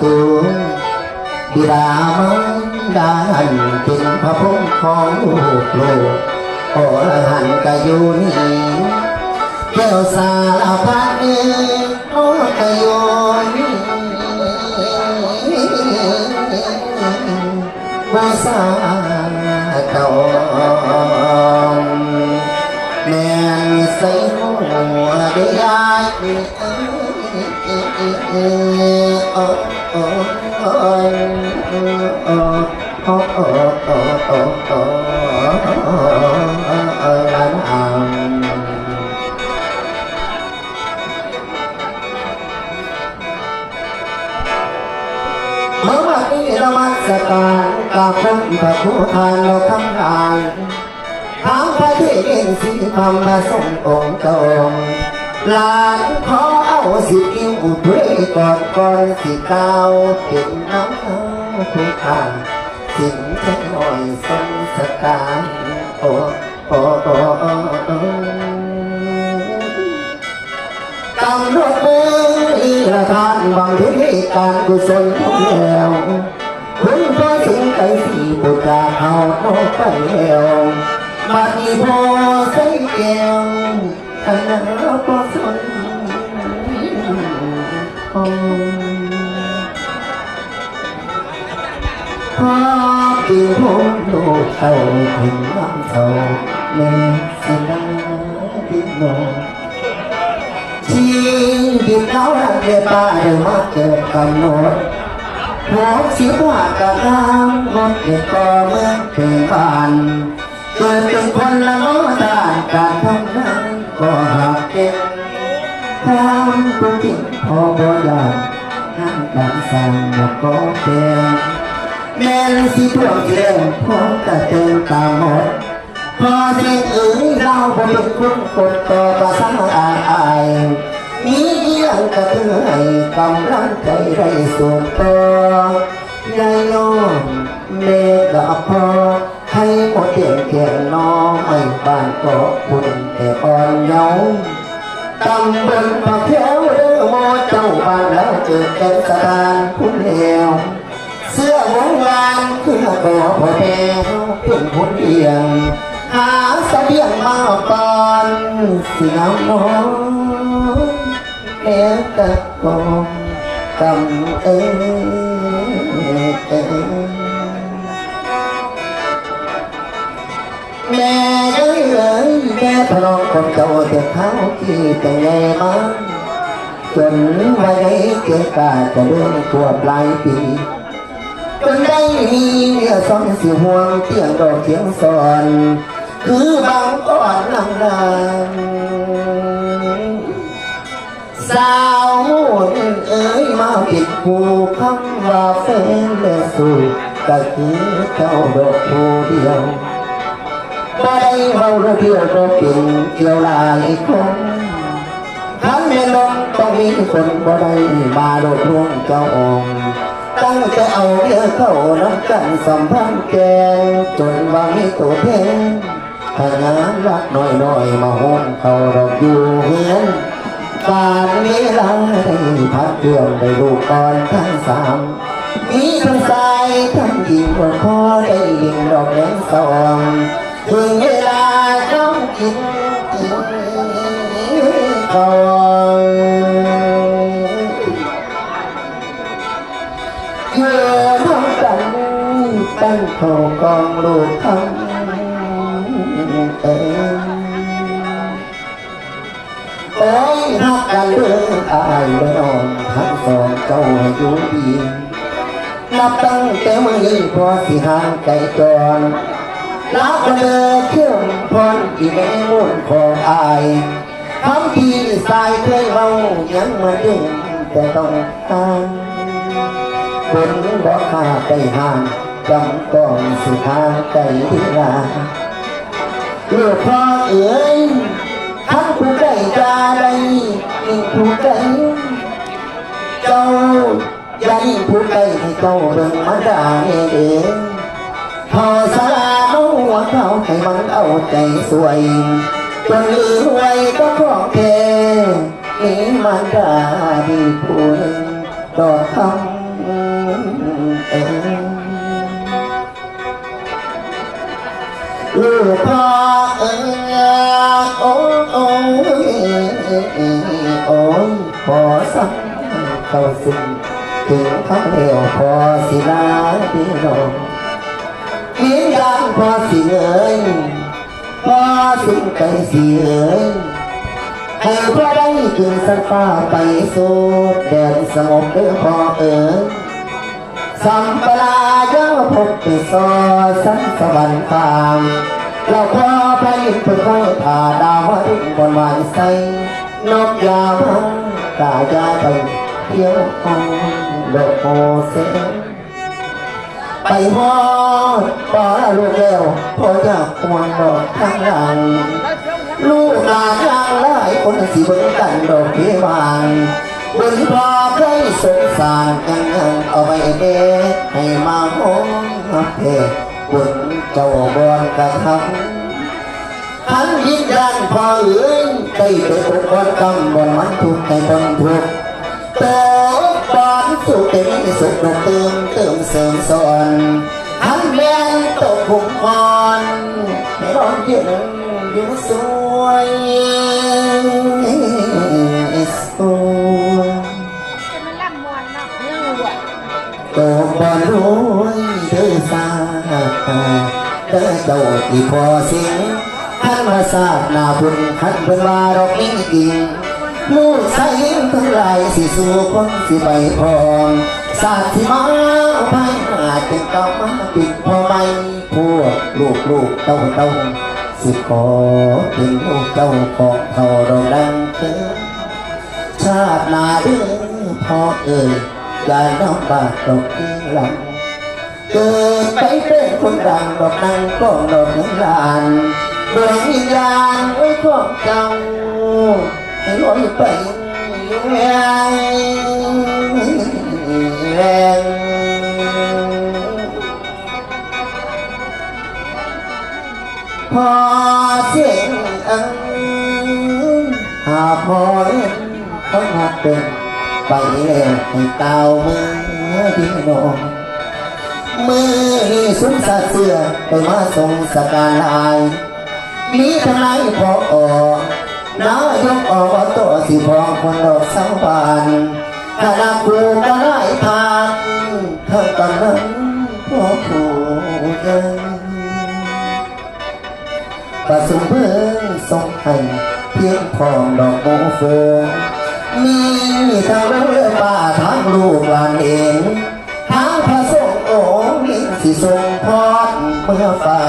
tường. Đi đã mong đã hành trình và phong khó hụt lộ ở hành cả du ni theo xa là phát đi, có cả du ni và xa cầu nèn xây hồ để ai ทำมาส่งองค์ตรง ลานขอเอาสิกิ้วเพื่อก่อนก่อนสิเก้าเป็นน้ำผู้ข้าสิ่งจะหน่อยสงสการโอ้โอ้โอ้โอ้โอ้กำหนดมืออีละทานบางทีการกุศลทุกแล้วคุณพระสิงไก่สีบุตรเอาโนไปแล้วมาที่พอใส่แก้ว 알아봐선 화기 홀로 타오 금강서 내 생각이 너 chim cao hàng về ba đều mắc kẹt cầm nổi Vốn xíu hòa cả nam con kẹt có mưa bàn Cười từng con là ngó tàn cả ก็หักเป็นตามตัวจริพอบ่อยากห้างกันสั่งแล้ก็เป็นแม่นสิพวกเล่นพร้อมกับเตินตามหมดพอเสียงเอ๋ยเราบ่เป็นคนกดต่อภาษาอายมีเยี่ยงกระเทยกำลังใจไรส่วนตัวได้ยอมเมตตาพอ ให้หมเตียงเกียงน้องไม่บ้านก็คุณแต่อ่อนเยาว์ตำบลปากแถวเรือโมเจ้าบ้านแล้วเจอเป็นสถานคุณเดียวเสื้อวงวานคือก่อพอแม่เป็นคนเอียงหาเสบียงมาก่อนเสียงน้องแม่ตะกองกำเอ้ แม่เอ้ยเอ้ยแม่พนองคนเจ้าเด็กเขาที่แต่ไงมาจนวัยเกิดกาจะเรื่องทั่วปลายปีจนได้มีเมียสองสิห่วงเตียงดอกเทียงสอน คือบางก่อนนางนางสาวมุ่นเอ๋ยมาปิดผูคำว่าแฟนและสู่ก็คือเจ้าดอกผู้เดียว บ่ได้เมาเรื่องเดียวก็เป็นเกี่ยวหลายคนทันแม่ลงต้องมีคนบ่ได้มาโดดร่วงเจ้าองค์ตั้งแต่เอาเรือเข้าน้ำกันสัมพันธ์แกงจนว่างให้ตัวเพงทางานรักน้อยน้อยมาห้องเขาดอกอยู่เฮือนป่านนี้ลาได้พักเพื่อนได้ลูกก่อนทั้งสามมีทั้งชายทั้งหญิงว่าพอได้ยิงดอกแดงสอง thường là không còn chưa thắm tận tân thổ còn luôn em, tới hát đàn lương ai đã đòn hát còn câu vũ biên nắp tăng kéo mừng nhìn qua thì hàng cây tròn นับเลิกเครื่องพรที่แม่มุ่นของอายคำที่สายเคยเมายังมาดึงแต่ต้องตามคนบอกข้าไปห่างจำต้องสุทางใจดีลาเลือกพ่อเอ๋ยทั้งผู้ใจจาใดยิ่งผู้ใจเจ้าใหญ่ผู้ใจให้เจ้าเรื่องมาได้เองพอสลา หัวเขาให้มันเอาใจสวยจนลืมไว้ก็ของเทนี่มันด่าดีผู้หนึ่งดอกคำเออลูกพ่อเอ๋ยโอ้โอ้โอ้ยพอสักเข้าสิ้นถึงเขาเลี้ยวพอสิลาพี่น้อง วิญญาณพอสิเอ๋ยพอสิ้นไปสิเอ๋ยให้พระได้ขึ้นสันฟ้าไปสู่แดนสงบเด้อพอเอ๋ยสัมปลายาพบไปซอสันสวรรค์ฟามเราพอไปเพื่อคอผ่าดาวรุ่งบนวานใสนกยาวกายาไปเที่ยวห้องโลกโมเส ไปพอดพอลูกเร็วพออยากควงดอกข้างหลัง ลูกหลานยางหลายคนสิเบิ่งกันดอกเพีบานบนพอเคยสงสารยังยังเอาไปเด็ให้มาห้องเพบนเจ้าบอนกระทำทันยินยันพอเอ้ยได้ไปปกบอนกำบอนมันทุกข์ให้ต้องทุกข์เติ มบอนสุขเต็มสุขเติมเติมเสริมสอนทันแม่นตกหุมพรให้ร้อนเย็นอยู่สวยสวยเตัวบอลรวยเธอสาเธอเจ้าที่พอสิงท่านมาทราบนาบุญขันเป็นว่าดอกนี้จริง ลูกชายทั้งหลายสิสู่คนสิไปพองศาสตร์ที่มาพันอาจเป็นกรรมปิดพอไม่พวกลูกลูกเต้าเต้าสิขอเป็นลูกเจ้าของเขาเราดังเกินชาติหนาเด้อพ่อเอ่ยอย่าน้ำบากดอกลังเกิดไปเป็นคนดังดอกนังก็ดอกนังลานดวงวิญญาณไว้ของเจ้า ลอยไปแรงแรงพอเสียงอังหาพอเล่นเขามาเป็นไปแล้วให้เต่ามือพี่นองมือสุนสาเสือไปมาส่งสการลาย มีทางไหนพอออก น้ายกอบตสิพองคนดอกสังบานคณะครูก็ได้ทางเท่ากันนั้นพ่อผู้ยังประสมเพิ่งส่งให้เพียงทองดอกโมเฟืองมีทั้งเรือป่าทั้งลูกหลานเองทั้งพระสงฆ์องค์สิทรงพอดเมื่อฝ่า